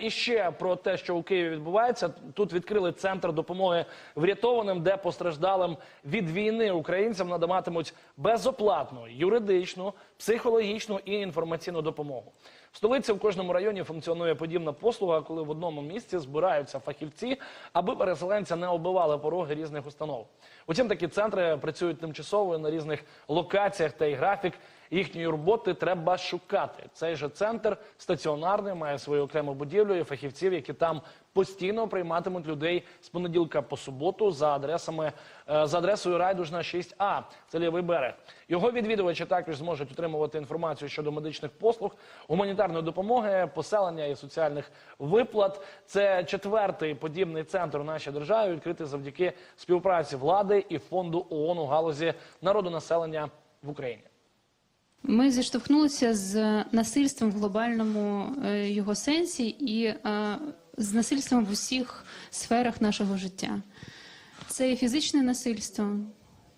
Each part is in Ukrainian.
І ще про те, що у Києві відбувається. Тут відкрили центр допомоги врятованим, де постраждалим від війни українцям надаватимуть безоплатну юридичну, психологічну і інформаційну допомогу. В столиці в кожному районі функціонує подібна послуга, коли в одному місці збираються фахівці, аби переселенця не оббивали пороги різних установ. Утім, такі центри працюють тимчасово на різних локаціях та й графік їхньої роботи треба шукати. Цей же центр стаціонарний, має свою окрему будівлю і фахівців, які там постійно прийматимуть людей з понеділка по суботу за адресами е, за адресою Райдужна 6А. Це лівий берег. Його відвідувачі також зможуть отримувати інформацію щодо медичних послуг, гуманітарної допомоги, поселення і соціальних виплат. Це четвертий подібний центр у нашій державі, відкритий завдяки співпраці влади і фонду ООН у галузі народонаселення в Україні. Ми зіштовхнулися з насильством в глобальному е, його сенсі і е, з насильством в усіх сферах нашого життя. Це і фізичне насильство,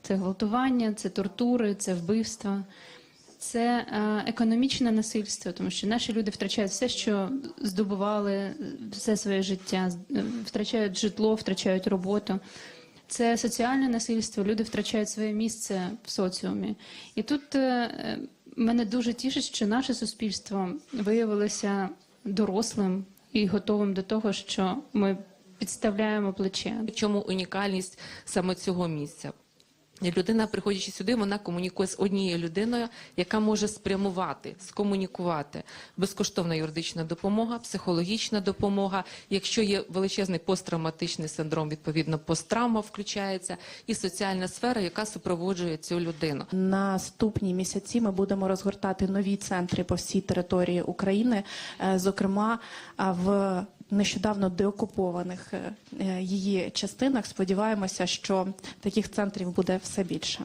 це гвалтування, це тортури, це вбивства, це е, економічне насильство, тому що наші люди втрачають все, що здобували все своє життя, втрачають житло, втрачають роботу. Це соціальне насильство, люди втрачають своє місце в соціумі. І тут е, е, мене дуже тішить, що наше суспільство виявилося дорослим і готовим до того, що ми підставляємо плече. Чому унікальність саме цього місця? Людина, приходячи сюди, вона комунікує з однією людиною, яка може спрямувати, скомунікувати. Безкоштовна юридична допомога, психологічна допомога. Якщо є величезний посттравматичний синдром, відповідно посттравма включається, і соціальна сфера, яка супроводжує цю людину. Наступні місяці ми будемо розгортати нові центри по всій території України, е, зокрема в нещодавно деокупованих е, е, її частинах. Сподіваємося, що таких центрів буде все більше.